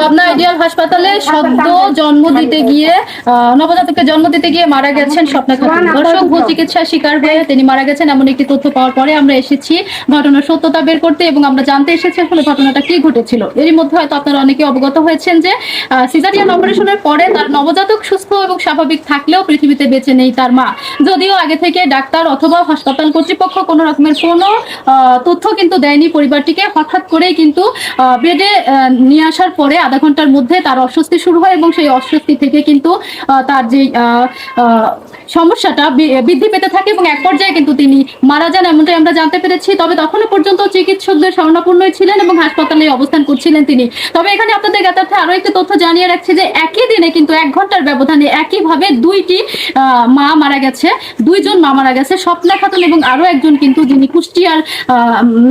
Pabna ideal হাসপাতালে সদ্য জন্ম দিতে গিয়ে নবজাতককে জন্ম দিতে গিয়ে মারা গেছেন স্বপ্না খাতুন। দর্শক, ভুল চিকিৎসার শিকার হয়ে তিনি মারা গেছেন এমন একটি তথ্য পাওয়ার পরে আমরা এসেছি ঘটনার সত্যতা বের করতে এবং আমরা জানতে এসেছি আসলে ঘটনাটা কি ঘটেছিল। এরই মধ্যে হয়তো আপনারা অনেকে অবগত হয়েছেন যে সিজারিয়ান অপারেশনের পরে তার নবজাতক সুস্থ এবং স্বাভাবিক থাকলেও পৃথিবীতে বেঁচে নেই তার মা। যদিও আগে থেকে ডাক্তার অথবা হাসপাতাল কর্তৃপক্ষ কোনো রকমের কোনো তথ্য কিন্তু দেয়নি পরিবারটিকে। হঠাৎ করেই কিন্তু বেডে নিয়ে আসার পরে আধা ঘণ্টার মধ্যে তার অস্বস্তি শুরু হয় এবং সেই অস্বস্তি থেকে কিন্তু তার যে সমস্যাটা বৃদ্ধি পেতে থাকে এবং এক পর্যায়ে কিন্তু তিনি মারা যান এমনটাই আমরা জানতে পেরেছি। তবে তখনও পর্যন্ত চিকিৎসকদের শরণাপন্নই ছিলেন এবং হাসপাতালে অবস্থান করছিলেন তিনি। তবে এখানে আপনাদের জ্ঞাতার্থে আরও একটি তথ্য জানিয়ে রাখছি যে একই দিনে কিন্তু এক ঘণ্টার ব্যবধানে একইভাবে দুইটি মা মারা গেছে, দুইজন মা মারা গেছে, স্বপ্না খাতুন এবং আরও একজন কিন্তু যিনি কুষ্টিয়ার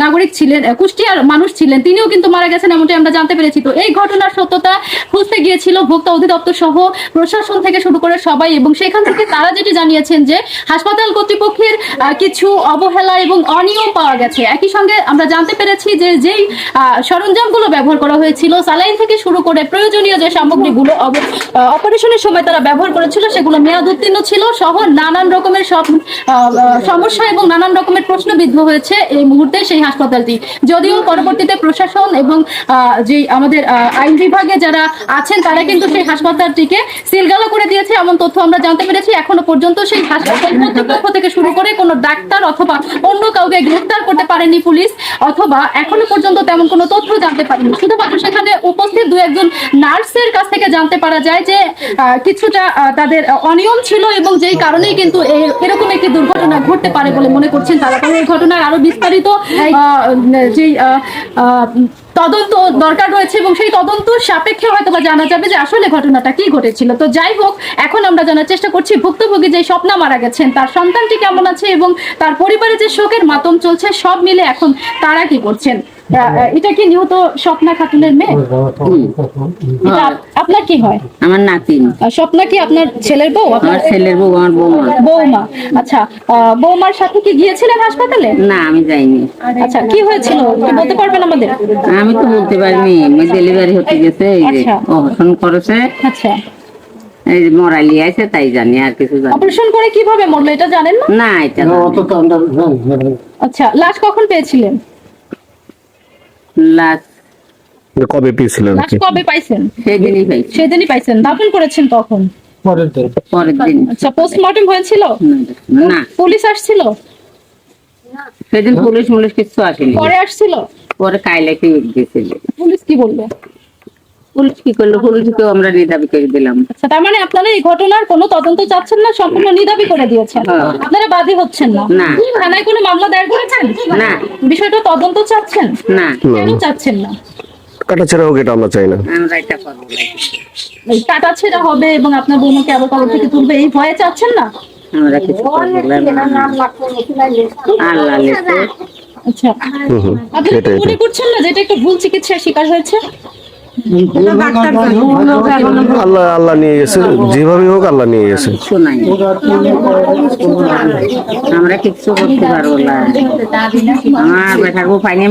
নাগরিক ছিলেন, কুষ্টিয়ার মানুষ ছিলেন, তিনিও কিন্তু মারা গেছেন এমনটাই আমরা জানতে পেরেছি। তো এই ঘটনার সত্যতা খুঁজতে গিয়েছিল ভোক্তা অধিদপ্তর সহ প্রশাসন থেকে শুরু করে সবাই এবং সেখান থেকে তারা যেটি জানিয়েছেন যে হাসপাতাল কর্তৃপক্ষের কিছু অবহেলা এবং অনিয়ম পাওয়া গেছে। একই সঙ্গে আমরা জানতে পেরেছি যে যেই সরঞ্জামগুলো ব্যবহার করা হয়েছিল সালাইন থেকে শুরু করে প্রয়োজনীয় যে সামগ্রীগুলো অপারেশনের সময় তারা ব্যবহার করেছিল সেগুলো মেয়াদ উত্তীর্ণ ছিল সহ নানান রকমের সব সমস্যা এবং নানান রকমের প্রশ্নবিদ্ধ হয়েছে এই মুহূর্তে সেই হাসপাতালটি। যদিও পরবর্তীতে প্রশাসন এবং যে আমাদের আহ, আইন বিভাগে যারা আছেন তারা কিন্তু সেই হাসপাতালটিকে সিলগালা করে দিয়েছে। এমন তথ্য আমরা জানতে পেরেছি। এখনও পর্যন্ত সেই হাসপাতাল থেকে শুরু করে কোনো ডাক্তার অথবা অন্য কাউকে গ্রেফতার করতে পারেনি পুলিশ অথবা এখনও পর্যন্ত তেমন কোনো তথ্য জানতে পারেনি। শুধুমাত্র সেখানে উপস্থিত দু একজন নার্সের কাছ থেকে জানতে পারা যায় যে কিছুটা তাদের অনিয়ম ছিল এবং যেই কারণেই কিন্তু এরকম একটি দুর্ঘটনা ঘটতে পারে বলে মনে করছেন তারা। তবে এই ঘটনার আরও বিস্তারিত আহ, তদন্ত দরকার রয়েছে এবং সেই তদন্ত সাপেক্ষে হয়তো জানা যাবে যে আসলে ঘটনাটা কি ঘটেছিল। তো যাই হোক, এখন আমরা জানার চেষ্টা করছি, ভুক্তভোগী যে স্বপ্না মারা গেছেন, তার সন্তানটি কেমন আছে এবং তার পরিবারে যে শোকের মাতম চলছে, সব মিলে এখন তারা কি করছেন? এটা কি নিহত স্বপ্না খাতুনের মেয়ে? আপনার কি হয়? আমার নাতিন। স্বপ্না কি আপনার ছেলের বউ? আমার ছেলের বউ আমার বৌমা। বৌমা। আচ্ছা বৌমার সাথে কি গিয়েছিলেন হাসপাতালে? না আমি যাইনি। আচ্ছা কি হয়েছিল? বলতে পারবেন আমাদের? আমি তো বলতে পারিনি ডেলিভারি হতে গেছে এই যে আচ্ছা। অপারেশন করেছে। আচ্ছা। এই মরালি আছে তাই জানি আর কিছু জানি অপারেশন করে কীভাবে মরলো এটা জানেন না? না এটা আচ্ছা লাশ কখন পেয়েছিলেন? লাস্ট কবে পেয়েছিলেন লাস্ট কবে পাইছেন? সেদিনই পাইছি। সেদিনই পাইছেন। দাফন করেছেন তখন পরের দিন। আচ্ছা পোস্টমর্টম হয়েছিল? না পুলিশ আসছিল? সেদিন পুলিশ মুলিশ কিছু আসেনি। পরে আসছিল? পরে কাইলে কি গেছিল। পুলিশ কি বলল পুলিশ কি করল? পুলিশকেও আমরা নিদাবি করে দিলাম। আচ্ছা তার মানে আপনারা এই ঘটনার কোনো তদন্ত চাচ্ছেন না সম্পূর্ণ নিদাবি করে দিয়েছেন? হ্যাঁ। আপনারা বাদী হচ্ছেন না? না। থানায় কোনো মামলা দায়ের করেছেন? না। বিষয়টা তদন্ত চাচ্ছেন? না। কেন চাচ্ছেন না? কাটাছেড়া হোক এটা আমরা চাই না। আমরা এটা করব না। কাটাছেড়া হবে এবং আপনার বৌমাকে আবার কবর থেকে তুলবে এই ভয়ে চাচ্ছেন না? আমরা কিছু আল্লাহ আচ্ছা। আপনি মনে করছেন না যেটা একটা ভুল চিকিৎসার শিকার হয়েছে? আল্লাহ আল্লাহ নিয়ে গেছে। যেভাবে হোক আল্লাহ নিয়ে গেছে। আমরা কিচ্ছু করতে পারব না। আমার পাইনি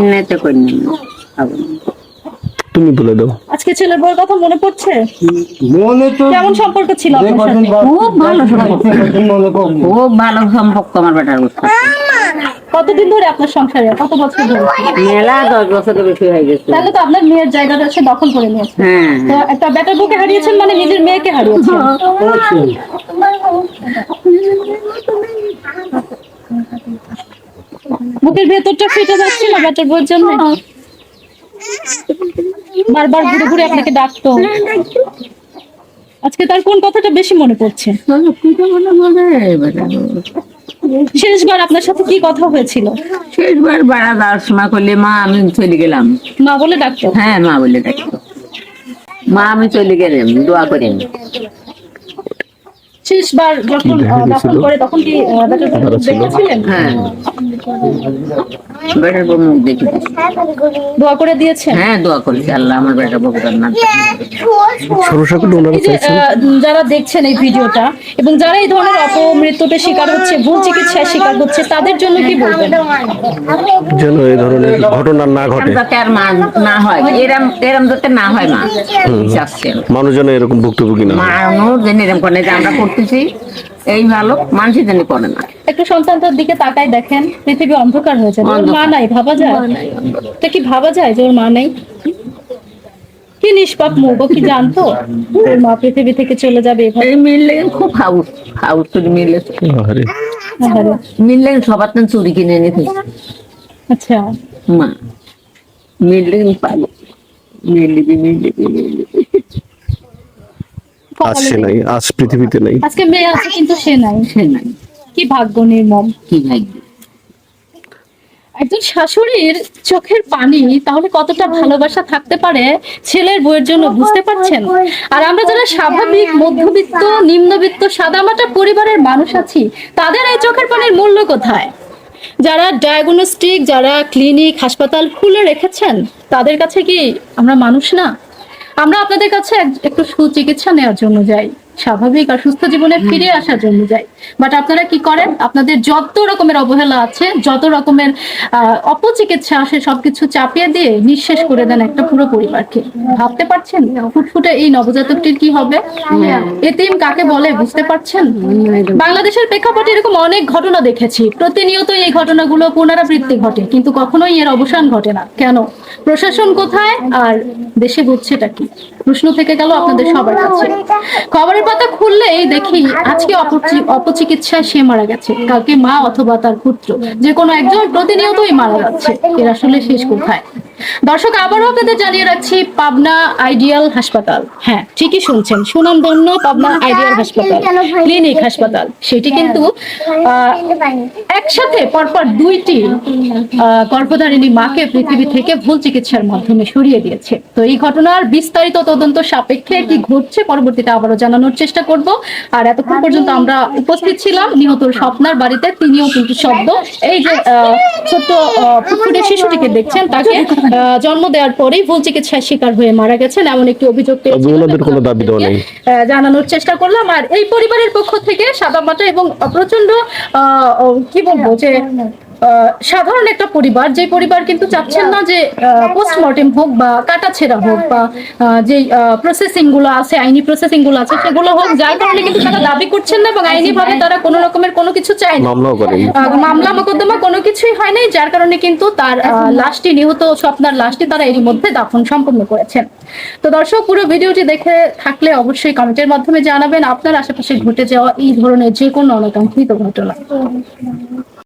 তুমি বলে দাও। আজকে ছেলের বউয়ের কথা মনে পড়ছে? মনে তো কেমন সম্পর্ক ছিল খুব ভালো সম্পর্ক। খুব ভালো সম্পর্ক আমার বেটার কতদিন ধরে আপনার সংসারে? কত বছর ধরে? মেলা দশ বছরের বেশি হয়ে গেছে। তাহলে তো আপনার মেয়ের জায়গাটা সে দখল করে নিয়েছে। হ্যাঁ। তো একটা বেটার বুকে হারিয়েছেন মানে নিজের মেয়েকে হারিয়েছেন। বুকের ভেতরটা ফেটে যাচ্ছে না বেটার বউর জন্য? বারবার ঘুরে ঘুরে আপনাকে ডাকতো। আজকে তার কোন কথাটা বেশি মনে পড়ছে? শেষবার আপনার সাথে কি কথা হয়েছিল? শেষবার বাড়া দর্শনা করলে মা আমি চলে গেলাম। মা বলে ডাকতো? হ্যাঁ মা বলে ডাকতো। মা আমি চলে গেলাম দোয়া করেন। শেষবার যখন দাফন করে তখন কি দেখেছিলেন? হ্যাঁ। বেটার বউ মুখ দেখি। দোয়া করে দিয়েছেন? হ্যাঁ দোয়া করেছি। আল্লাহ আমার বেটার বউ যারা দেখছেন এই ভিডিওটা এবং যারা এই ধরনের অপমৃত্যুতে শিকার হচ্ছে ভুল চিকিৎসায় শিকার হচ্ছে তাদের জন্য কি বলবেন? যেন এই ধরনের ঘটনা না ঘটে। যাতে আর মা না হয় এরম এরম যাতে না হয় মা। মানুষ যেন এরকম ভুক্তভোগী না। মানুষ যেন এরম করে না যে করতেছি এই ভালো মানুষই যেন করে না। একটু সন্তানটার দিকে তাকাই দেখেন পৃথিবী অন্ধকার হয়েছে। ওর মা নাই ভাবা যায়? এটা কি ভাবা যায় যে ওর মা নেই? কি নিষ্পাপ মুখ কি জানতো? ওর মা পৃথিবী থেকে চলে যাবে এই মিললে খুব হাউস হাউস চুরি মিললে মিললে সবার তো চুরি কিনে নিতে আচ্ছা। মা মিললে পাবো মিলবি মিলবি মিলবি আজ সে নাই। আজ পৃথিবীতে নাই। আজকে মেয়ে আছে কিন্তু সে নাই। সে নাই। কি ভাগ্য নির্মম। কি ভাগ্য। একজন শাশুড়ির চোখের পানি তাহলে কতটা ভালোবাসা থাকতে পারে ছেলের বউয়ের জন্য বুঝতে পারছেন? আর আমরা যারা স্বাভাবিক মধ্যবিত্ত নিম্নবিত্ত সাদামাটা পরিবারের মানুষ আছি তাদের এই চোখের পানির মূল্য কোথায়? যারা ডায়াগনস্টিক যারা ক্লিনিক হাসপাতাল খুলে রেখেছেন তাদের কাছে কি আমরা মানুষ না? আমরা আপনাদের কাছে একটু সুচিকিৎসা নেওয়ার জন্য যাই স্বাভাবিক আর সুস্থ জীবনে ফিরে আসার জন্য যাই। বাট আপনারা কি করেন? আপনাদের যত রকমের অবহেলা আছে যত রকমের অপচিকিৎসা আসে সবকিছু চাপিয়ে দিয়ে নিঃশেষ করে দেন একটা পুরো পরিবারকে। ভাবতে পারছেন? ফুটফুটে এই নবজাতকটির কি হবে? এতিম কাকে বলে বুঝতে পারছেন? বাংলাদেশের প্রেক্ষাপটে এরকম অনেক ঘটনা দেখেছি। প্রতিনিয়ত এই ঘটনাগুলো পুনরাবৃত্তি ঘটে কিন্তু কখনোই এর অবসান ঘটে না। কেন? প্রশাসন কোথায় আর দেশে ঘুরছেটা কি? প্রশ্ন থেকে গেল আপনাদের সবার কাছে। খবরের পাতা খুললেই দেখি আজকে অপচি- অপচিকিৎসায় সে মারা গেছে। কালকে মা অথবা তার পুত্র, যে কোনো একজন প্রতিনিয়তই মারা যাচ্ছে। এর আসলে শেষ কোথায়? দর্শক আবারও আপনাদের জানিয়ে রাখছি পাবনা আইডিয়াল হাসপাতাল। হ্যাঁ ঠিকই শুনছেন। সুনামধন্য পাবনা আইডিয়াল হাসপাতাল। ক্লিনিক হাসপাতাল। সেটি কিন্তু একসাথে পরপর দুইটি গর্ভধারিণী মাকে পৃথিবী থেকে ভুল চিকিৎসার মাধ্যমে সরিয়ে দিয়েছে। তো এই ঘটনার বিস্তারিত তদন্ত সাপেক্ষে কি ঘটছে পরবর্তীতে আবারও জানানোর চেষ্টা করব। আর এতক্ষণ পর্যন্ত আমরা উপস্থিত ছিলাম নিহত স্বপ্নার বাড়িতে তিনিও কিন্তু শব্দ। এই যে আহ, ছোট্ট ফুটফুটে শিশুটিকে দেখছেন তাকে জন্ম দেওয়ার পরেই ভুল চিকিৎসায় শিকার হয়ে মারা গেছেন এমন একটি অভিযোগ জানানোর চেষ্টা করলাম। আর এই পরিবারের পক্ষ থেকে সাদামাটা এবং প্রচণ্ড কি বলব যে সাধারণ একটা পরিবার। যে পরিবার কিন্তু চাচ্ছেন না যে পোস্টমর্টেম হোক বা কাটাছেড়া হোক বা আহ, যে প্রসেসিংগুলো আছে আইনি প্রসেসিংগুলো আছে সেগুলো হোক যার কারণে কিন্তু তারা দাবি করছেন না এবং আইনি ভাবে তারা কোনো রকমের কোনো কিছু চায় না। আহ, মামলা মোকদ্দমা কিছুই হয় নাই যার কারণে কিন্তু তার লাশটি নিহত স্বপ্নার লাশটি তারা এরই মধ্যে দাফন সম্পন্ন করেছেন। তো দর্শক পুরো ভিডিওটি দেখে থাকলে অবশ্যই কমেন্টের মাধ্যমে জানাবেন আপনার আশেপাশে ঘটে যাওয়া এই ধরনের যে কোনো অনাকাঙ্ক্ষিত ঘটনা।